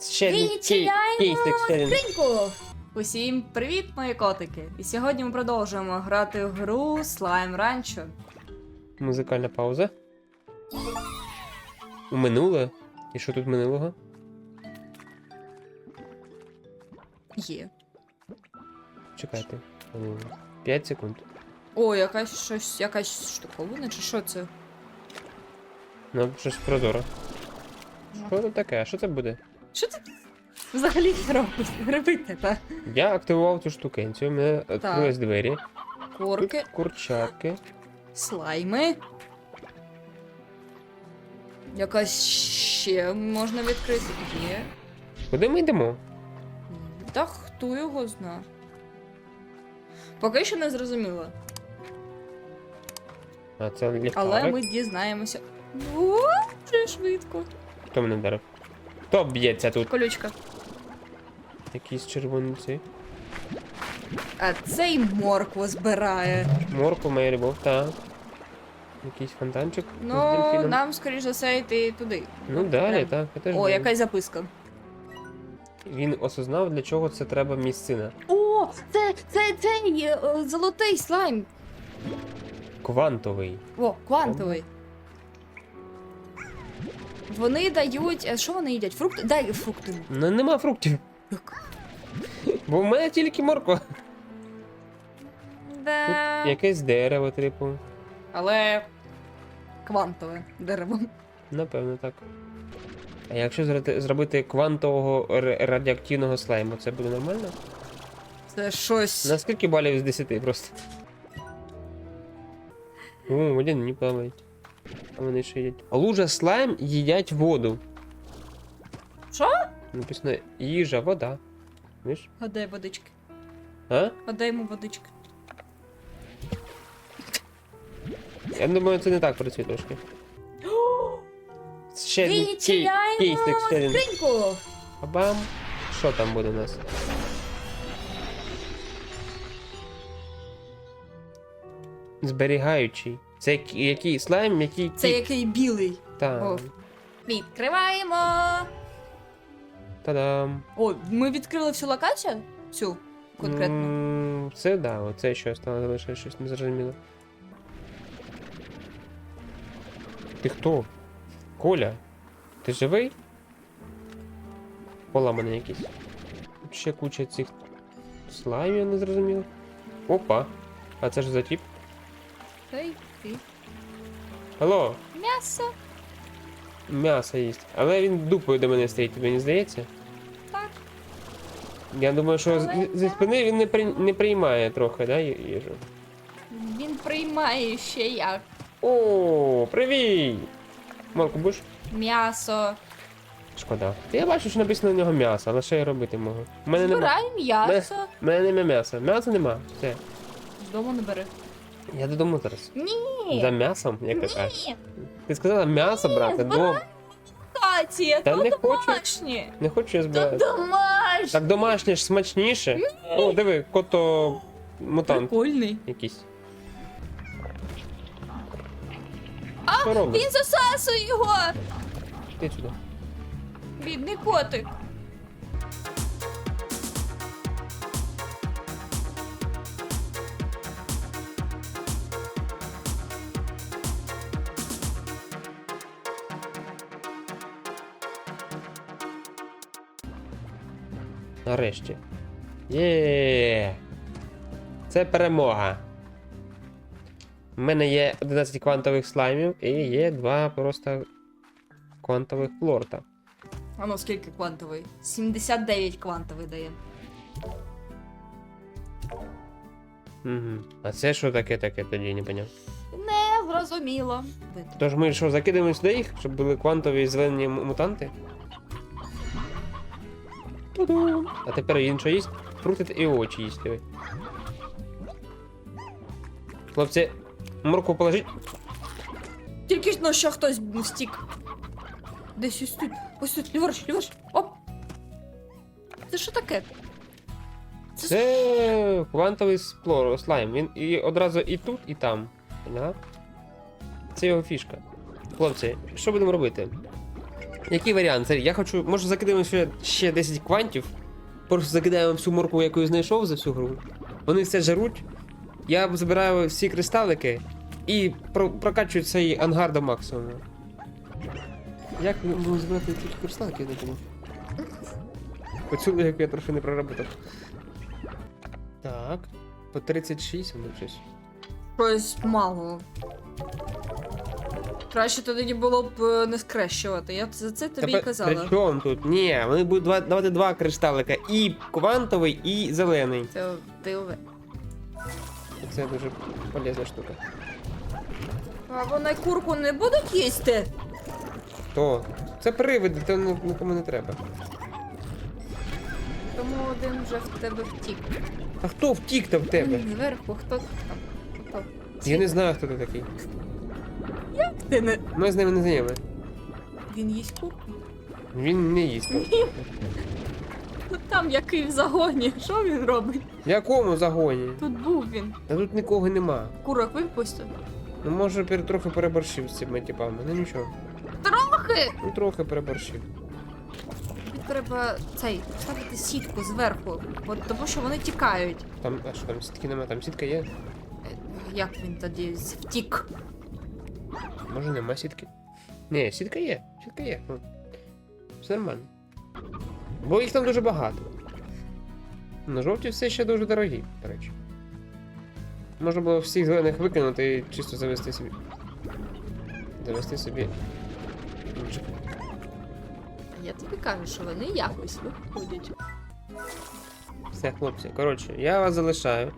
Ще Відчиняємо скриньку! Усім привіт, мої котики! І сьогодні ми продовжуємо грати в гру Slime Rancho. Музикальна пауза. У минуле. І що тут минулого? Є. Чекайте. 5 секунд. О, якась щось, якась штуковина, чи що це? Ну, щось прозоро. Що це таке? Що це буде? Що ти взагалі робиш? Робите, та? Я активував цю штукенцію, у мене відкрились двері. Тут Корки, курчатки. слайми. Якась ще можна відкрити. Є. Куди ми йдемо? Та хто його зна. Поки що не зрозуміло. А це ліхтарик. Але ми дізнаємося. О, вже швидко. Хто мене вдарив? Хто б'ється тут? Колючка. Якийсь червоний цей. А цей моркву збирає. Морку, моя любов, так. Якийсь фонтанчик Ну, нам, скоріш за все, йти туди. Ну далі, Прям. так. Я теж О, думаю. якась записка. Він осознав, для чого це треба місцина. О, це, це цей е, золотий слайм. Квантовий. О, квантовий. Вони дають. Що вони їдять? Фрукти? Дай фрукти. Ну нема фруктів. Бо в мене тільки морква. Да. Тут якесь дерево, типу. Але квантове дерево. Напевно, так. А якщо зрати- зробити квантового р- радіоактивного слайму, це буде нормально? Це щось. На скільки балів з 10 просто? О, один не плавають. А вони ще їдять. Лужа слайм їдять воду. Що? Написано їжа, вода. Видиш? А водички. А? А йому водички. Я думаю, це не так працює трошки. Ще Відчиняємо кейсик, скриньку! Бам! Що там буде у нас? Зберігаючий. Це який, який слайм, який Це кіт. який білий. Та. О. Відкриваємо. Та-дам. О, ми відкрили всю локацію? Цю конкретно. М, Це да, оце що стало залишилось щось незрозуміло. Ти хто? Коля? Ти живий? Поламаний якийсь. Тут ще куча цих слаймів, я не зрозуміло. Опа! А це ж за тип? Ей, ти. Алло, М'ясо. м'ясо їсть. Але він дупою до мене стоїть, тобі не здається? Так. Я думаю, що з- Але зі спини він не, при... не приймає трохи, да, ї- їжу? Він приймає ще як. О, привіт! Марку, будеш? М'ясо. Шкода. Я бачу, що написано на нього м'ясо, але що я робити можу? У мене нема. Збирай м'ясо. У мене нема м'яса. М'яса нема. Все. Дому не бери. Я додому зараз. Ні. За м'ясом, як ти кажеш. Ні. Ти сказала м'ясо брати, дом. Катя, Та то не хочу. домашнє. Не хочу я То збирати. домашнє. Так домашнє ж смачніше. О, диви, кото мутант Прикольний. якийсь. Що робиш? Він засасує його. Ти сюди. Бідний котик. Нарешті. Є. Це перемога. У мене є 11 квантових слаймів і є два просто квантових флорта. А ну скільки квантовий? 79 квантовий дає. Угу. А це що таке таке тоді не поняв. Не зрозуміло. Тож ми що, закидаємо сюди їх, щоб були квантові зелені мутанти? Ту-ду. А тепер він що їсть? Фрукти і очі їсть. Хлопці, морку положіть. Тільки ж ну що хтось встік. Десь ось тут. Ось тут, ліворуч, ліворуч. Оп. Це що таке? Це, Це квантовий сплор, слайм. Він і одразу і тут, і там. Поняла? Це його фішка. Хлопці, що будемо робити? Який варіант? Я хочу. Може закидаємо ще, ще 10 квантів. Просто закидаємо всю морку, яку я знайшов за всю гру. Вони все жаруть. Я забираю всі кристалики і про, прокачую цей ангар до максимуму. Як ми можемо збирати тільки кристалики, я не думаю. Оцю логіку я трохи не проработав. Так. По 36 воно щось. Щось мало. Краще тоді було б е, не скрещувати. Я за це тобі і казала. При чому тут? Ні, вони будуть два- давати два кристалика. І квантовий, і зелений. Це диве. Це дуже полезна штука. А вони курку не будуть їсти? То. Це привиди, то ні- нікому не треба. Тому один вже в тебе втік. А хто втік-то в тебе? Зверху, хто там? Хто? Я не знаю, хто ти такий. Ти не... Ми з ними не знайомі. Він їсть курку? Він не їсть. Ну там який в загоні. Що він робить? В якому загоні? Тут був він. Та тут нікого нема. Курок випустив. Ну може пер- трохи переборщив з цими типами. Ну нічого. Трохи! Ну трохи переборщив. Тобі Треба цей ставити сітку зверху, бо тому що вони тікають. Там, а що там сітки нема, там сітка є? Е, Як він тоді втік? Може нема сітки? Ні, сітка є, сітка є. Все нормально. Бо їх там дуже багато. Ну, жовті все ще дуже дорогі, до речі. Можна було всіх зелених викинути і чисто завести собі. Завести собі. Я тобі кажу, що вони якось виходять. Все, хлопці. Коротше, я вас залишаю.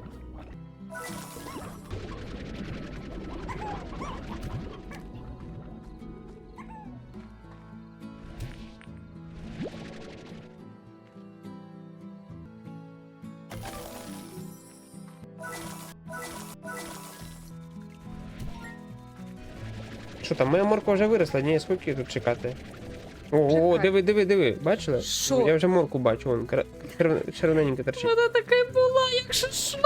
Там, моя морква вже виросла, ні, скільки тут чекати. Ого, Чекай. диви, диви, диви, бачила? Що? Я вже морку бачу, вон кра- червоненька торчить. Вона така й була, якщо що.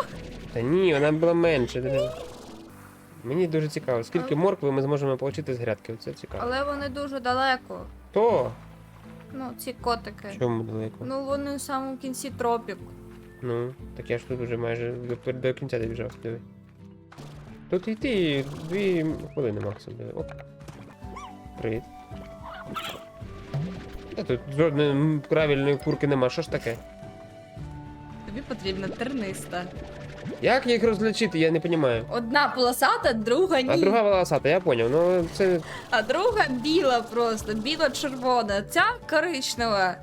Та ні, вона була менше. диви. Мені дуже цікаво, скільки моркви ми зможемо отримати з грядки. Це цікаво. Але вони дуже далеко. То Ну, ці котики. чому далеко? Ну, вони в самому кінці тропік. Ну, так я ж тут уже майже до, до кінця добіжав, диви. Тут йти дві хвилини максимум. Оп. Привіт. Та тут жодної правильної курки нема, що ж таке? Тобі потрібна терниста. Як їх розлічити, я не розумію. Одна полосата, друга ні. А друга волосата, я поняв, ну це А друга біла просто, біло-червона. Ця коричнева.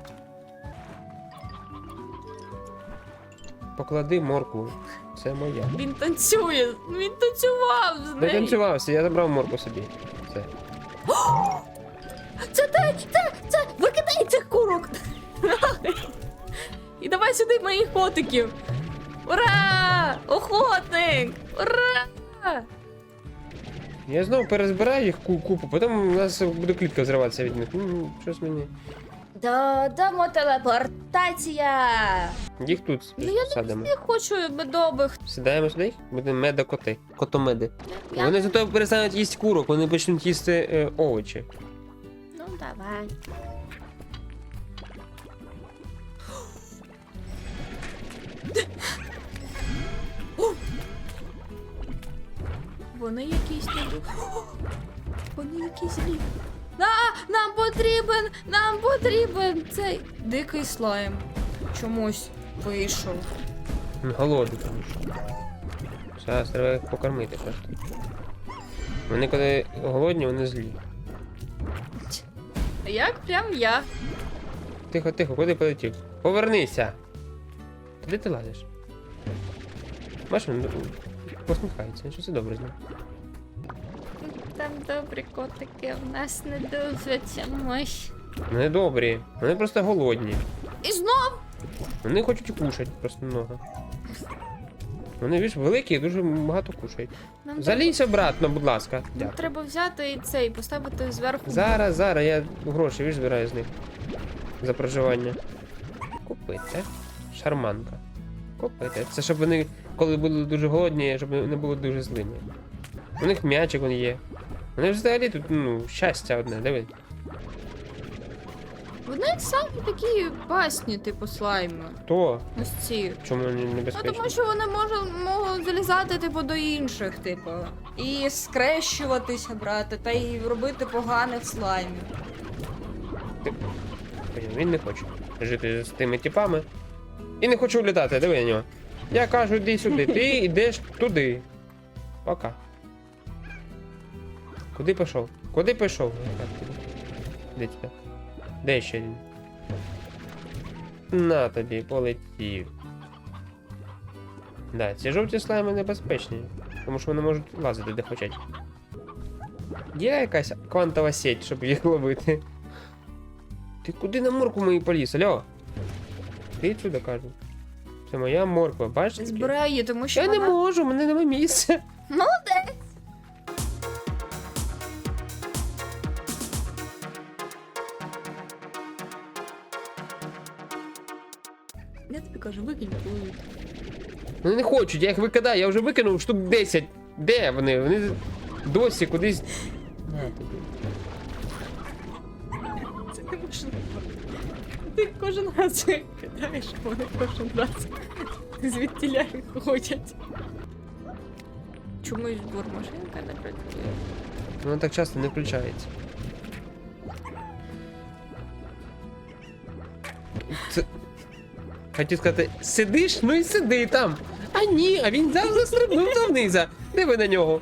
поклади моркву. Це моя. Він танцює. Він танцював з Не танцювався, я забрав морку собі. Все. Це те, це, це, викидай цих курок. І давай сюди моїх котиків. Ура! Охотник! Ура! Я знову перезбираю їх ку- купу, потім у нас буде клітка зриватися від них. Ну, щось мені. Додамо телепортація. Їх тут Ну, я садимо. Не хочу медових. Сідаємо сюди, будемо медокоти. Котомеди. Я- Вони зато перестануть їсти курок, вони почнуть їсти е, овочі. Ну, давай. Вони якісь не ду- Вони якісь злі. А, нам потрібен, нам потрібен цей дикий слайм. Чомусь вийшов. Він Голодний тому що. Зараз треба їх покормити просто. Вони коли голодні, вони злі. Як прям я. Тихо, тихо, куди полетів? Повернися! Куди ти лазиш? Бачиш, він посміхається, що це добре з ним. Там добрі котики, в нас не дуже чомусь. Вони добрі, вони просто голодні. І знов Вони хочуть кушати просто много. Вони ж великі і дуже багато кушають. нам Залізь обратно, будь ласка. нам Дякую. треба взяти і цей, поставити зверху. Зараз, зараз, я гроші віж збираю з них. За проживання. Купити. Шарманка. Купити. Це щоб вони, коли були дуже голодні, щоб не були дуже злими. У них м'ячик він є. Вони взагалі тут, ну, щастя одне, диви. Вони самі такі басні, типу слайми. То, Ось ці. чому вони Ну, небезпечні? тому що вони можуть, можуть залізати, типу, до інших, типу. І скрещуватися, брати, та й робити поганих слаймів. Поняв, Він не хоче жити з тими типами. І не хоче улітати, диви на нього. Я кажу, йди сюди, ти йдеш туди. Пока. Куди пішов? Куди пішов? Де тебе? Де ще він? На тобі, полетів. Да, ці жовті слайми небезпечні, тому що вони можуть лазити де хочуть. Є якась квантова сеть, щоб їх ловити. Ти куди на морку мою поліз, алло? Ти сюди кажу. Це моя морква, бачиш? Збирай її, тому що Я не можу, мене немає місця. Я тобі кажу, викинь. Вони не хочуть, я їх викидаю, я вже викинув штук 10. Де вони? Вони досі кудись. На тобі. Це неможливо. Ти кожен раз кидаєш, вони кожен раз звідтіля ходять. Чомусь бормашинка не працює. Воно так часто не включається. Хотів сказати, сидиш, ну і сиди там. А ні, а він взяв застрибнув дониза. Диви на нього.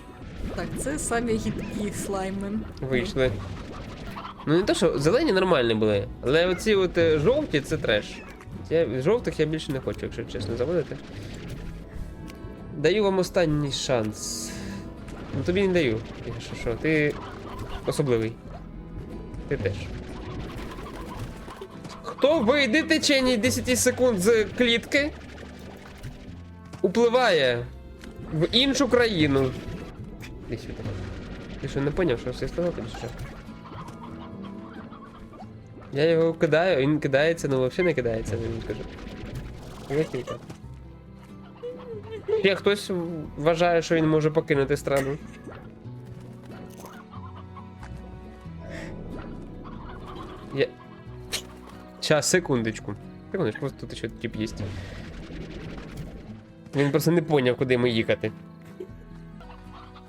Так, це самі гідкі слайми. Вийшли. Ну не то, що зелені нормальні були, але оці от е, жовті це треш. Я, жовтих я більше не хочу, якщо чесно заводити. Даю вам останній шанс. Ну тобі не даю. Якщо що, ти особливий. Ти теж. Хто вийде в течение 10 секунд з клітки, upливає в іншу країну. Сюди. Ти що не поняв, що все сказав тобі що? Я його кидаю, він кидається, ну взагалі не кидається, він каже. Ще хтось вважає, що він може покинути страну. Час, секундочку. Секундочку, просто тут ще тип є. Він просто не поняв, куди ми їхати.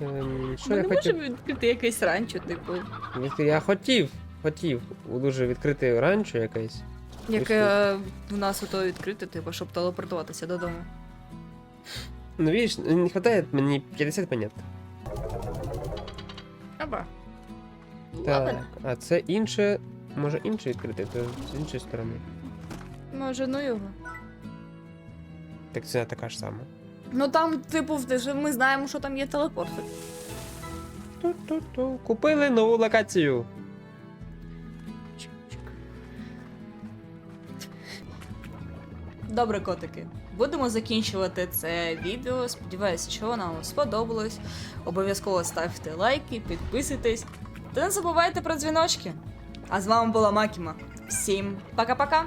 Ем, що Ми я не хотів? можемо відкрити якесь ранчо, типу, Відкри- Я хотів, хотів дуже відкрити ранчо якесь. яке в нас ото відкрите, типу, щоб телепортуватися додому. Ну, видиш, не вистачає мені 50 монет. Аба. Так, а це інше. Може інше відкрити, то з іншої сторони. Може, ну його. Так це така ж сама. Ну там, типу, в- ми знаємо, що там є телепорти. Ту-ту-ту. Купили нову локацію. Добре, котики. Будемо закінчувати це відео. Сподіваюся, що воно вам сподобалось. Обов'язково ставте лайки, підписуйтесь та не забувайте про дзвіночки. А з вами була Макіма. Всім пока-пока!